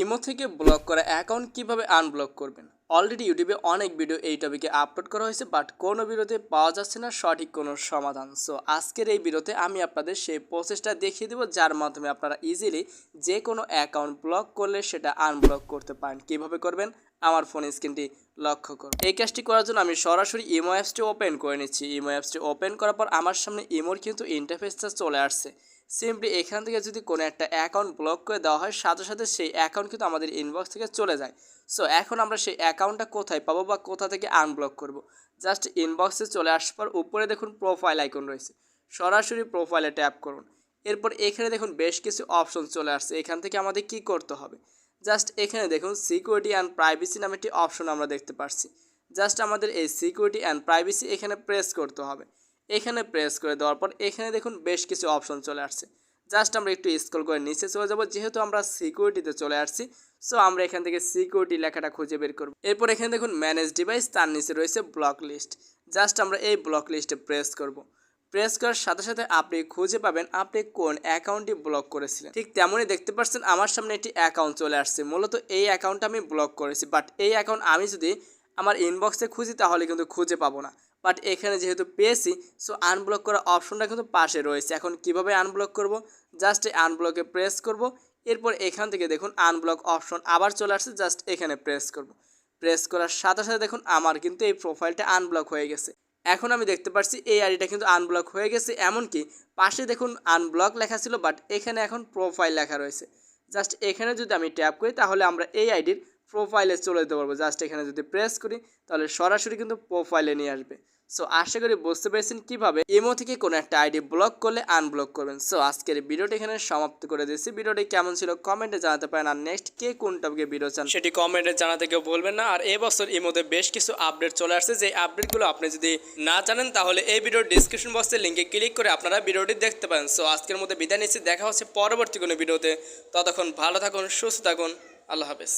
Imo থেকে block করা account কীভাবে আনব্লক করবেন? অলরেডি ইউটিউবে অনেক ভিডিও এই টপিকে আপলোড করা হয়েছে বাট কোনো ভিডিওতে পাওয়া যাচ্ছে না, সঠিক কোনো সমাধান। সো আজকের এই ভিডিওতে আমি আপনাদের সেই প্রসেসটা দেখিয়ে দেবো, যার মাধ্যমে আপনারা ইজিলি যে কোনো অ্যাকাউন্ট ব্লক করলে সেটা আনব্লক করতে পারেন। কীভাবে করবেন? আমার ফোন স্ক্রিনটি লক্ষ্য করুন। এই কাজটি করার জন্য আমি সরাসরি ইমো অ্যাপসটি ওপেন করে নিচ্ছি। ইমো অ্যাপসটি ওপেন করার পর আমার সামনে ইমোর কিন্তু ইন্টারফেসটা চলে আসছে। সিম্পলি এখান থেকে যদি কোনো একটা অ্যাকাউন্ট ব্লক করে দেওয়া হয়, সাথে সাথে সেই অ্যাকাউন্ট কিন্তু আমাদের ইনবক্স থেকে চলে যায়। সো এখন আমরা সেই অ্যাকাউন্টটা কোথায় পাবো বা কোথা থেকে আনব্লক করব? জাস্ট ইনবক্সে চলে আসার পর উপরে দেখুন প্রোফাইল আইকন রয়েছে। সরাসরি প্রোফাইলে ট্যাপ করুন। এরপর এখানে দেখুন বেশ কিছু অপশন চলে আসছে। এখান থেকে আমাদের কি করতে হবে? জাস্ট এখানে দেখুন সিকিউরিটি অ্যান্ড প্রাইভেসি নামে একটি অপশন আমরা দেখতে পাচ্ছি জাস্ট আমাদের এই সিকিউরিটি অ্যান্ড প্রাইভেসি এখানে প্রেস করতে হবে। এখানে প্রেস করে দেওয়ার পর এখানে দেখুন বেশ কিছু অপশন চলে আসছে। জাস্ট আমরা একটু স্ক্রল করে নিচে চলে যাব, যেহেতু আমরা সিকিউরিটিতে চলে আসছি সো আমরা এখান থেকে সিকিউরিটি লেখাটা খুঁজে বের করব। এরপর এখানে দেখুন ম্যানেজ ডিভাইস তার নিচে রয়েছে ব্লক লিস্ট জাস্ট আমরা এই ব্লক লিস্টে প্রেস করব। প্রেস করার সাথে সাথে আপনি খুঁজে পাবেন আপনি কোন অ্যাকাউন্টটি ব্লক করেছিলেন। ঠিক তেমনই দেখতে পাচ্ছেন আমার সামনে একটি অ্যাকাউন্ট চলে আসছে। মূলত এই অ্যাকাউন্টটা আমি ব্লক করেছি বাট এই অ্যাকাউন্ট আমি যদি আমার ইনবক্সে খুঁজি তাহলে কিন্তু খুঁজে পাবো না। বাট এখানে যেহেতু পেয়েছি সো আনব্লক করার অপশনটা কিন্তু পাশে রয়েছে। এখন কীভাবে আনব্লক করব? জাস্ট এই আনব্লকে প্রেস করব। এরপর এখান থেকে দেখুন আনব্লক অপশন আবার চলে আসছে জাস্ট এখানে প্রেস করব। প্রেস করার সাথে সাথে দেখুন আমার কিন্তু এই প্রোফাইলটা আনব্লক হয়ে গেছে। এখন আমি দেখতে পাচ্ছি এই আইডিটা কিন্তু আনব্লক হয়ে গেছে, এমনকি পাশে দেখুন আনব্লক লেখা ছিল বাট এখানে এখন প্রোফাইল লেখা রয়েছে। জাস্ট এখানে যদি আমি ট্যাপ করি, তাহলে আমরা এই আইডির প্রোফাইলে চলে যেতে পারব। জাস্ট এখানে যদি প্রেস করি, তাহলে সরাসরি কিন্তু প্রোফাইলে নিয়ে আসবে। সো আশা করি বুঝতে পেরেছেন কীভাবে ইমো থেকে কোনো একটা আইডি ব্লক করলে আনব্লক করবেন। সো আজকের ভিডিওটি এখানে সমাপ্ত করে দিচ্ছি ভিডিওটি কেমন ছিল কমেন্টে জানাতে পারেন। আর নেক্সট কে কোন টপিকে ভিডিও চান সেটি কমেন্টে জানাতে কেউ বলবেন না। আর এবছর ইমোতে বেশ কিছু আপডেট চলে আসছে। যে আপডেটগুলো আপনি যদি না জানেন, তাহলে এই ভিডিওর ডিসক্রিপশন বক্সে লিঙ্কে ক্লিক করে আপনারা ভিডিওটি দেখতে পারেন। সো আজকের মধ্যে বিদায় নিচ্ছি। দেখা হচ্ছে পরবর্তী কোনো ভিডিওতে ততক্ষণ ভালো থাকুন, সুস্থ থাকুন। আল্লাহ হাফেজ।